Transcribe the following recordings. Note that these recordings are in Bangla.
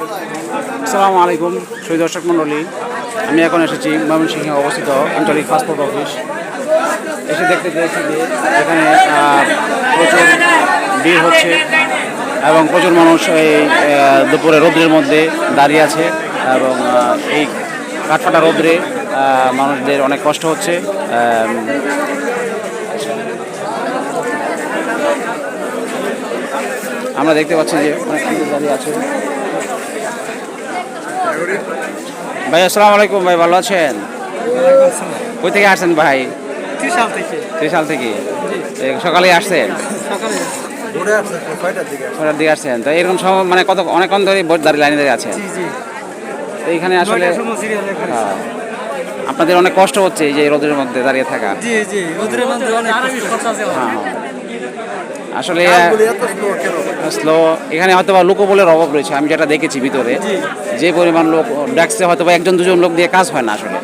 আসসালামু আলাইকুম সুই দর্শক মণ্ডলী। আমি এখন এসেছি ময়মনসিংহে অবস্থিত আঞ্চলিক পাসপোর্ট অফিস। এসে দেখতে পেয়েছি যে এখানে প্রচুর ভিড় হচ্ছে এবং প্রচুর মানুষ এই দুপুরে রৌদ্রের মধ্যে দাঁড়িয়ে আছে এবং এই কাঠফাটা রৌদ্রে মানুষদের অনেক কষ্ট হচ্ছে। আম, আমরা দেখতে পাচ্ছি যে অনেক দাঁড়িয়ে আছে। ভাই আসসালামু আলাইকুম ভাই ভালো আছেন? কই থেকে আসছেন ভাই? ত্রিশাল থেকে। ত্রিশাল থেকে? এই সকালে আসছেন? ছটার দিকে আসছেন। তো এরকম সময় মানে কত অনেকক্ষণ ধরে ভোট দাঁড়িয়ে লাইনে দাঁড়িয়ে আছেন? জি জি। তো এখানে আসলে হ্যাঁ, আপনাদের অনেক কষ্ট হচ্ছে এই যে এই রোদের মধ্যে দাঁড়িয়ে থাকা। জি জি। ওদের মধ্যে অনেক কষ্ট আছে হ্যাঁ। আসলে? স্লো এখানে হয়তো বা লোকবলের অভাব রয়েছে আমি যেটা দেখেছি ভিতরে। যে পরিমাণ লোক ডাকছে হয়তো বা একজন দুজন লোক দিয়ে কাজ হয় না আসলে।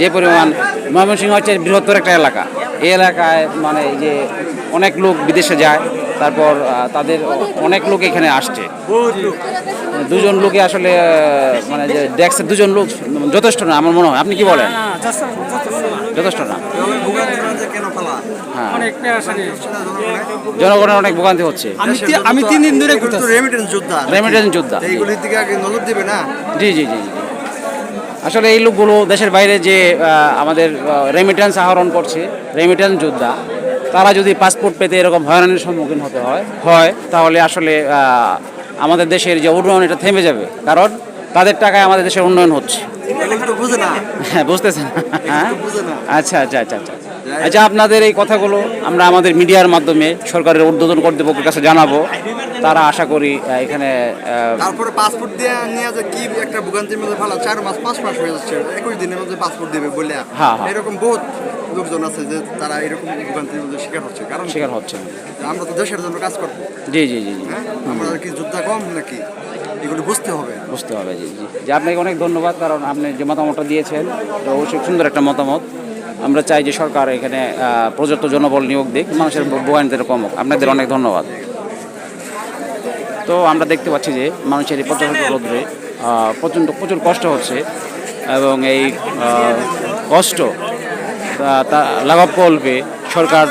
যে পরিমাণ ময়মনসিংহ হচ্ছে বৃহত্তর একটা এলাকা। এই এলাকায় মানে এই যে অনেক লোক বিদেশে যায় তারপর তাদের অনেক লোক এখানে আসছে। দুজন লোকে আসলে মানে যে ডেস্কে দুজন লোক যথেষ্ট না আমার মনে হয়। আপনি কি বলেন? যথেষ্ট না। জনগণের- জনগণের অনেক ভোগান্তি হচ্ছে। আমি তিন দিন ধরে যোদ্ধা। রেমিটেন্স যোদ্ধা। এইগুলির দিকে আগে নজর দিবে না? জি জি জি। আসলে এই লোকগুলো দেশের বাইরে যে আমাদের রেমিটেন্স আহরণ করছে রেমিটেন্স যোদ্ধা তারা যদি পাসপোর্ট পেতে এরকম হয়রানির সম্মুখীন হতে হয় হয় তাহলে আসলে আমাদের দেশের যে উন্নয়ন এটা থেমে যাবে। কারণ তাদের টাকায় আমাদের দেশের উন্নয়ন হচ্ছে। হ্যাঁ বুঝতেছেন? হ্যাঁ। আচ্ছা আচ্ছা আচ্ছা আচ্ছা। আচ্ছা আপনাদের এই কথাগুলো আমরা আমাদের মিডিয়ার মাধ্যমে সরকারের ঊর্ধ্বতন কর্তৃপক্ষের কাছে জানাব। তারা আশা করি এখানে তারপরে পাসপোর্ট দিয়ে নিয়ে যে কি একটা ভোগান্তির মধ্যে ফেলা চার মাস পাঁচ মাস হয়ে যাচ্ছে একুশ দিনের মধ্যে পাসপোর্ট দেবে বলে। হ্যাঁ, হ্যাঁ। এরকম বহুত লোকজন আছে যে তারা এরকম ভোগান্তির মধ্যে শিকার হচ্ছে কারণ শিকার হচ্ছে। আমরা তো দেশের জন্য কাজ করব। জি জি জি জি। হ্যাঁ? আমরা কি যোদ্ধা কম নাকি? এগুলো বুঝতে হবে। বুঝতে হবে জি জি। যে আপনাকে অনেক ধন্যবাদ কারণ আপনি যে মতামতটা দিয়েছেন অবশ্যই সুন্দর একটা মতামত। আমরা চাই যে সরকার এখানে আহ, পর্যাপ্ত জনবল নিয়োগ দিক মানুষের ভোগান্তির কমক আপনাদের অনেক ধন্যবাদ। তো আমরা দেখতে পাচ্ছি যে মানুষের এই প্রচণ্ড রোদ্রে প্রচণ্ড প্রচুর কষ্ট হচ্ছে এবং এই কষ্ট তা- লাঘব করবে সরকার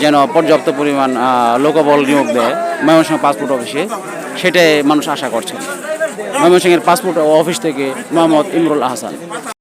যেন পর্যাপ্ত পরিমাণ লোকবল নিয়োগ দেয় ময়মনসিংহ পাসপোর্ট অফিসে সেটাই মানুষ আশা করছেন। ময়মনসিংহের পাসপোর্ট অফিস থেকে মোহাম্মদ ইমরুল আহসান।